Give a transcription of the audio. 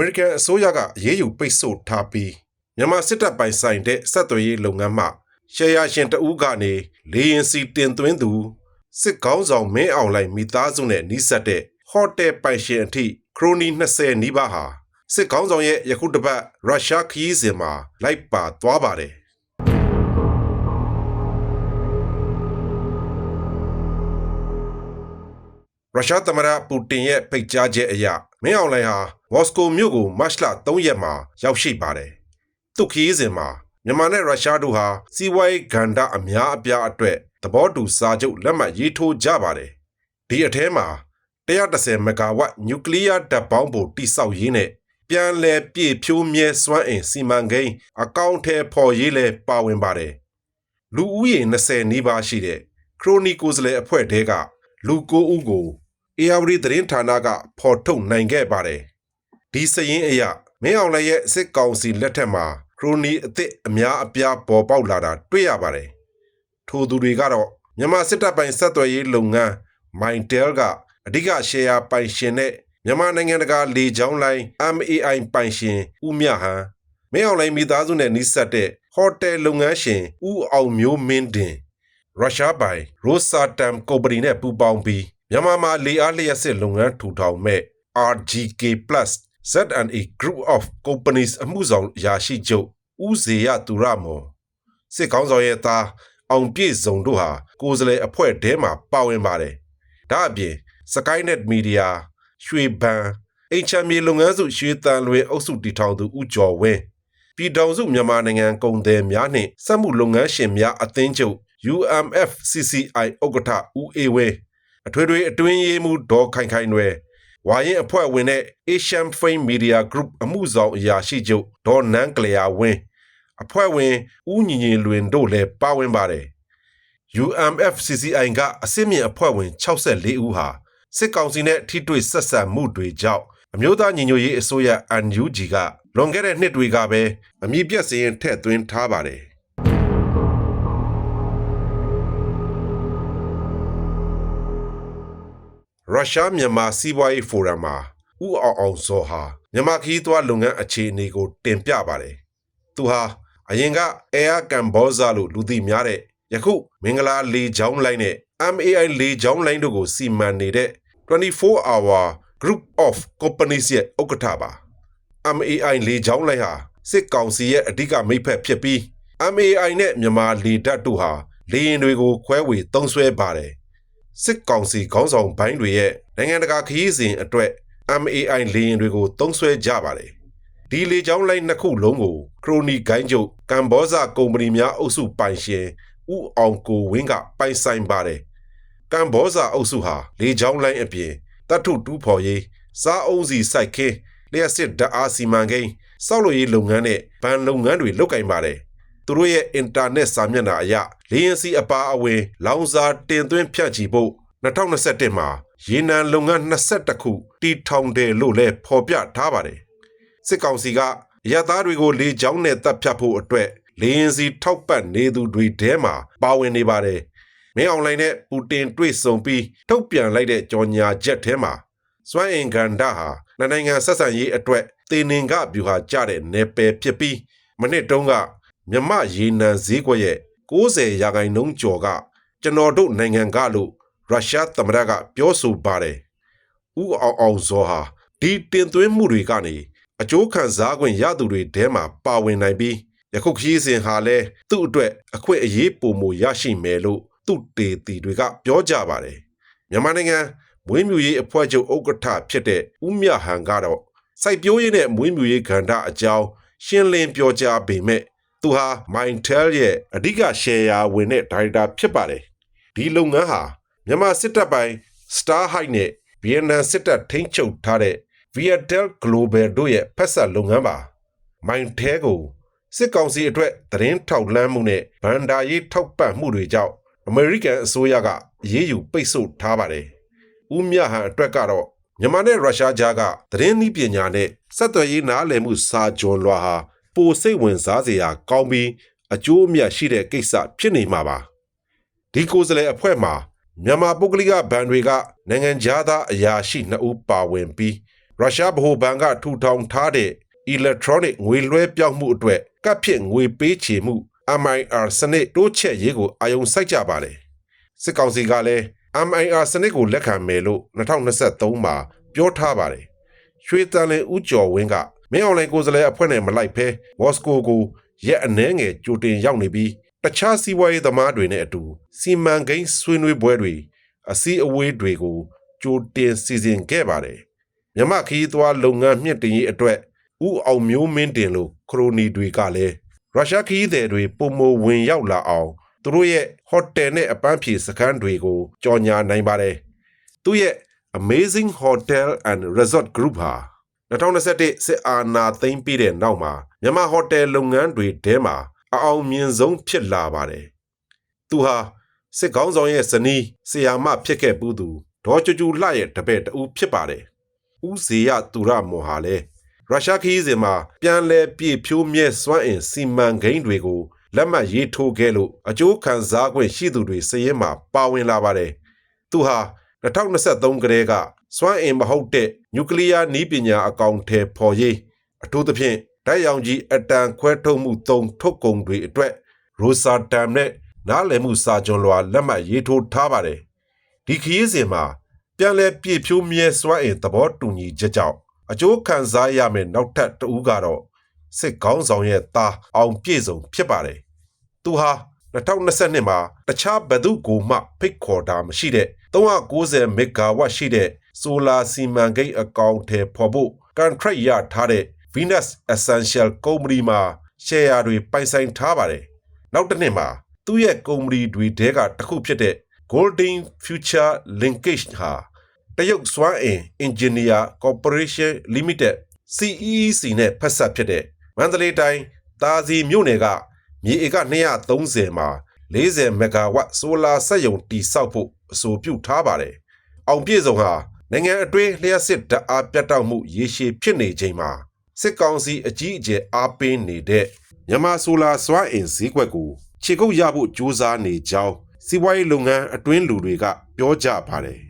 မေရိကန်အစိုးရကအရေးယူပိတ်ဆို့ထားပြီးမြန်မာစစ်တပ်ပိုင်ဆိုင်တဲ့ဆက်သွယ်ရေးလုပ်ငန်းမှရှယ်ယာရှင်တဦးကနေလေရင်စီတင်သွင်းသူစစ်ကောင်းဆောင်မင်းအောင်လှိုင်မိသားစုနဲ့နှိစက်တဲ့ဟိုတယ်ပိုင်ရှင်အထိခရိုနီ20နီးပါးဟာစစ်ကောင်းဆောင်ရဲ့ယခုတစ်ပတ်ရုရှားခရီးစဉ်မှာလိုက်ပါသွားပါတယ် ရုရှားသမ္မတပူတင်ရဲ့ဖိတ်ကြားချက်အရမင်းအောင်လှိုင်ဟာမော်စကိုမြို့ကိုမတ်လ3ရက်မှာရောက်ရှိပါတယ်။သူ့ခရီးစဉ်မှာမြန်မာနဲ့ရုရှားတို့ဟာစီးပွားရေးကဏ္ဍအများအပြားအတွက်သဘောတူစာချုပ်လက်မှတ်ရေးထိုးကြပါတယ်။ဒီအထဲမှာ130မဂါဝတ်နျူကလ িয়ার ဓာတ်ပေါင်းဖိုတိစောက်ရေးနဲ့ပြန်လည်ပြည့်ဖြိုးမြဲစွမ်းအင်စီမံကိန်းအကောင့်ထဲပေါ်ရေးလဲပါဝင်ပါတယ်။လူဦးရေ20နီးပါးရှိတဲ့ခရိုနီကိုစလေအဖွဲ့တဲကလူ9ဦးကို အေယာဝတီသတင်းဌာနကဖော်ထုတ်နိုင်ခဲ့ပါတယ်။ဒီစရင်အရမင်းအောင်လှိုင်ရဲ့စစ်ကောင်စီလက်ထက်မှာခရိုနီအသစ်အများအပြားပေါ်ပေါက်လာတာတွေ့ရပါတယ်။ထိုသူတွေကတော့မြန်မာစစ်တပ်ပိုင်ဆက်သွယ်ရေးလုပ်ငန်း Mindel ကအဓိကရှယ်ယာပိုင်ရှင်နဲ့မြန်မာနိုင်ငံတကာလေကြောင်းလိုင်း MAI ပိုင်ရှင်ဦးမြဟန်မင်းအောင်လှိုင်မိသားစုနဲ့နှိစက်တဲ့ဟိုတယ်လုပ်ငန်းရှင်ဦးအောင်မျိုးမင်းတင်ရုရှားပိုင်ရိုစာတမ်ကုမ္ပဏီနဲ့ပူးပေါင်းပြီး မြန်မာမှာလေအားလျှက်စစ်လုပ်ငန်းထူထောင်မဲ့ RGK Plus Z&A Group of Companies အမှုဆောင်ရာရှိချုပ်ဦးဇေယသူရမော်စစ်ကောင်းဆောင်ရဲ့သားအောင်ပြည့်စုံတို့ဟာကိုယ်စားလှယ်အဖွဲ့ထဲမှာပါဝင်ပါတယ်။ဒါအပြင် Skynet Media ရွှေဘန်အိမ်ချမ်းမြေလုပ်ငန်းစုရွှေတန်လွင်အုပ်စုတည်ထောင်သူဦးကျော်ဝင်းပြည်ထောင်စုမြန်မာနိုင်ငံကုန်သည်များနှင့်စက်မှုလုပ်ငန်းရှင်များအသင်းချုပ် UMFCCI ဥက္ကဋ္ဌဦးအေဝင်း အထွေထွေအတွင်းရေးမှူးဒေါ်ခိုင်ခိုင်ရွယ်ဝါရင်အဖွဲ့ဝင်တဲ့ Asian Fame Media Group အမှုဆောင်အရာရှိချုပ်ဒေါ်နန်းကလျာဝင်းအဖွဲ့ဝင်ဦးညီညီလွင်တို့လည်းပါဝင်ပါတယ် UMFCCI ကအစစ်မြင့်အဖွဲ့ဝင်64ဦးဟာစစ်ကောင်စီနဲ့ထိတွေ့ဆက်ဆံမှုတွေကြောင့်အမျိုးသားညီညွတ်ရေးအစိုးရ NUG ကလွန်ခဲ့တဲ့နှစ်တွေကပဲအမည်ပြတ်စရင်ထည့်သွင်းထားပါတယ် ရုရှားမြန်မာစီးပွားရေးဖိုရမ်မှာဥအောင်အောင်ဇော်ဟာမြန်မာခီးသွွားလုပ်ငန်းအခြေအနေကို တင်ပြပါတယ်။သူဟာအရင်က Air Cambodia လို့လူသိများတဲ့ယခုမင်္ဂလာလေကြောင်းလိုင်းနဲ့ MAI လေကြောင်းလိုင်းတို့ကိုစီမံနေတဲ့24 hour group of companies ရဲ့ဥက္ကဋ္ဌပါ MAI လေကြောင်းလိုင်းဟာစစ်ကောင်စီရဲ့အဓိကမိတ်ဖက်ဖြစ်ပြီး MAI နဲ့မြန်မာလေတပ်တို့ဟာလေယာဉ်တွေကိုခွဲဝေသုံးစွဲပါတယ် စစ်ကောင်စီခေါင်းဆောင်ဘိုင်းတွေရဲ့နိုင်ငံတကာခရီးစဉ်အတွက် MAI လေယာဉ်တွေကိုသုံးစွဲကြပါတယ်ဒီလေကြောင်းလိုင်းနှစ်ခုလုံးကိုခရိုနီဂိုင်းချုပ်ကမ်ဘောဇကုမ္ပဏီများအုပ်စုပိုင်ရှင်ဦးအောင်ကိုဝင်းကပိုင်ဆိုင်ပါတယ်ကမ်ဘောဇအုပ်စုဟာလေကြောင်းလိုင်းအပြင်တတ်ထုတူးဖော်ရေးစားအုံးစီစိုက်ခင်းလျှက်စစ်ဓာတ်အားစီမံကိန်းစောက်လို့ရေးလုပ်ငန်းနဲ့ဗန်လုပ်ငန်းတွေလုပ်ကင်ပါတယ် သူတို့ရဲ့အင်တာနက်စာမျက်နှာအရလေရင်စီအပါအဝင် လောင်စာတင်သွင်းဖြန့်ချီဖို့2021မှာရေနံလုပ်ငန်း22ခုတီထောင်တယ်လို့လည်းဖော်ပြထားပါတယ်စစ်ကောင်စီကအရသားတွေကိုလေကြောင်းနဲ့တပ်ဖြတ်ဖို့အတွက်လေရင်စီထောက်ပတ်နေသူတွေထဲမှာပါဝင်နေပါတယ်မင်းအွန်လိုင်းနဲ့ပူတင်တွေ့ဆုံပြီးထုတ်ပြန်လိုက်တဲ့ကြော်ညာချက်ထဲမှာစွမ်းအင်ကန်ဒါဟာနိုင်ငံဆက်ဆံရေးအတွက်တေနင်ကဗျူဟာကျတဲ့နယ်ပယ်ဖြစ်ပြီးမနစ်တုန်းက မြမရေနံဈေးကွက်ရဲ့90ရာခိုင်နှုန်းကျော်ကကျွန်တော်တို့နိုင်ငံကလို့ရုရှားသမ္မတကပြောဆိုပါတယ်။ဥအောင်အောင်ဇော်ဟာဒီတင်သွင်းမှုတွေကနေအကျိုးခံစား권ရသူတွေထဲမှာပါဝင်နိုင်ပြီးယခုခရီးစဉ်ဟာလည်းသူ့အတွက်အခွင့်အရေးပုံမရရှိမယ်လို့သူ့တေတီတွေကပြောကြပါတယ်။မြန်မာနိုင်ငံမွေးမြူရေးအဖွဲ့ချုပ်ဥက္ကဋ္ဌဖြစ်တဲ့ဦးမြဟန်ကတော့စိုက်ပျိုးရေးနဲ့မွေးမြူရေးကဏ္ဍအကြောင်းရှင်းလင်းပြောကြားပေမဲ့ သူဟာ Mindtel ရဲ့အဓိကရှယ်ယာဝင်တဲ့ဒါရိုက်တာဖြစ်ပါတယ်။ဒီလုပ်ငန်းဟာမြန်မာစစ်တပ်ပိုင် Star High နဲ့ Vietnam စစ်တပ်ထိန်းချုပ်ထားတဲ့ Viettel Global တို့ရဲ့ဖက်ဆက်လုပ်ငန်းပါ။ Mindtel ကိုစစ်ကောင်စီအတွက်သတင်းထောက်လှမ်းမှုနဲ့ဗန်ဒါရေးထောက်ပံ့မှုတွေကြောင့်အမေရိကန်အစိုးရကအရေးယူပိတ်ဆို့ထားပါတယ်။ဦးမြဟန်အတွက်ကတော့မြန်မာနဲ့ရုရှားကြားကသတင်းနည်းပညာနဲ့ဆက်သွယ်ရေးနားလည်မှုစာကြွန်လွှာဟာ ပိုစိတ်ဝင်စားစရာကောင်းပြီးအကျိုးအမြတ်ရှိတဲ့ကိစ္စဖြစ်နေမှာပါဒီကိုယ်စားလှယ်အဖွဲ့မှာမြန်မာပုဂ္ဂလိကဘဏ်တွေကနိုင်ငံခြားသားအရာရှိ2ဦးပါဝင်ပြီးရုရှားဗဟိုဘဏ်ကထူထောင်ထားတဲ့ electronic ငွေလွှဲပြောင်းမှုအတွက်ကပ်ဖြစ်ငွေပေးချေမှု MIR စနစ်တိုးချဲ့ရေးကိုအာရုံစိုက်ကြပါတယ်စစ်ကောင်စီကလည်း MIR စနစ်ကိုလက်ခံမယ်လို့2023မှာပြောထားပါတယ်ရွှေတန်လင်ဦးကျော်ဝင်းက မင်းအွန်လိုင်းကိုယ်စားလှယ်အဖွဲ့နဲ့မလိုက်ဖဲမော်စကိုကိုရက်အနှဲငယ်ကြိုတင်ရောက်နေပြီးတခြားစီးပွားရေးသမားတွေနဲ့အတူစီမံကိန်းဆွေးနွေးပွဲတွေအစည်းအဝေးတွေကိုကြိုတင်စီစဉ်ခဲ့ပါတယ်မြမခီးသွားလုပ်ငန်းမြင့်တင်ရေးအတွက်ဥအောင်မျိုးမင်းတင်လို့ခရိုနီတွေကလည်းရုရှားခီးသည်တွေပုံမဝင်ရောက်လာအောင်သူတို့ရဲ့ဟိုတယ်နဲ့အပန်းဖြေစခန်းတွေကိုကြော်ညာနိုင်ပါတယ်သူရဲ့ Amazing Hotel and Resort Group ဟာ 2021စစ်အာဏာသိမ်းပြီးတဲ့နောက်မှာမြန်မာဟိုတယ်လုပ်ငန်းတွေထဲမှာအအောင်မြင်ဆုံးဖြစ်လာပါတယ်။သူဟာစစ်ကောင်းဆောင်ရဲ့ဇနီးဆီယာမဖြစ်ခဲ့ပူးသူဒေါ်ကျူကျူလှရဲ့တပည့်တူဖြစ်ပါတယ်။ဦးဇေယသူရမော်ဟာလည်းရုရှားခီးစဉ်မှာပြန်လည်ပြည့်ဖြိုးမြဲစွမ်းအင်စီမံကိန်းတွေကိုလက်မှတ်ရေးထိုးခဲ့လို့အကျိုးခံစား권ရှိသူတွေစည်ရင်မှာပါဝင်လာပါတယ်။သူဟာ2023ကတည်းကစွမ်းအင်မဟုတ်တဲ့ နျူကလ িয়ার နီးပညာအကောင့်ထဲပေါ်ရေးအထူးသဖြင့်ဓာတ်ရောင်ကြီးအတန်ခွဲထုတ်မှုသုံးထုတ်ကုန်တွေအတွက်ရိုစာတမ်နဲ့နားလည်မှုစာချုပ်လွှာလက်မှတ်ရေးထိုးထားပါတယ်။ဒီခရီးစဉ်မှာပြန်လည်ပြည့်ဖြိုးမြဲစွမ်းအင်သဘောတူညီချက်ကြောင့်အကျိုးခံစားရမယ့်နောက်ထပ်တဦးကတော့စစ်ကောင်းဆောင်ရဲ့သားအောင်ပြည့်စုံဖြစ်ပါတယ်။သူဟာ2022မှာတခြားဘယ်သူကိုမှဖိတ်ခေါ်တာမရှိတဲ့390မဂါဝတ်ရှိတဲ့ ဆိုလာစီမံကိန်းအကောင့်ထဲပေါ်ဖို့ contract ရထားတဲ့ Venus Essential ကုမ္ပဏီမှာရှယ်ယာတွေပိုင်ဆိုင်ထားပါတယ်။နောက်တစ်နှစ်မှာသူ့ရဲ့ကုမ္ပဏီတွေထဲကတစ်ခုဖြစ်တဲ့ Golden Future Linkage ဟာတရုတ်စွမ်းအင် Engineer Corporation Limited CEC နဲ့ဖက်ဆက်ဖြစ်တဲ့မန္တလေးတိုင်းတာစီမြို့နယ်ကမြေဧက230မှာ40မဂါဝတ်ဆိုလာစက်ရုံတည်ဆောက်ဖို့အဆိုပြုထားပါတယ်။အောင်ပြည့်စုံဟာ နိုင်ငံအတွင်းလျှက်စစ်ဓာတ်အားပြတ်တောက်မှုရေရှည်ဖြစ်နေချိန်မှာစစ်ကောင်စီအကြီးအကျယ်အားပေးနေတဲ့မြန်မာဆိုလာစွမ်းအင်ဈေးကွက်ကိုခြေကုပ်ရဖို့ကြိုးစားနေကြောင်းစီးပွားရေးလုပ်ငန်းအတွင်းလူတွေကပြောကြပါတယ်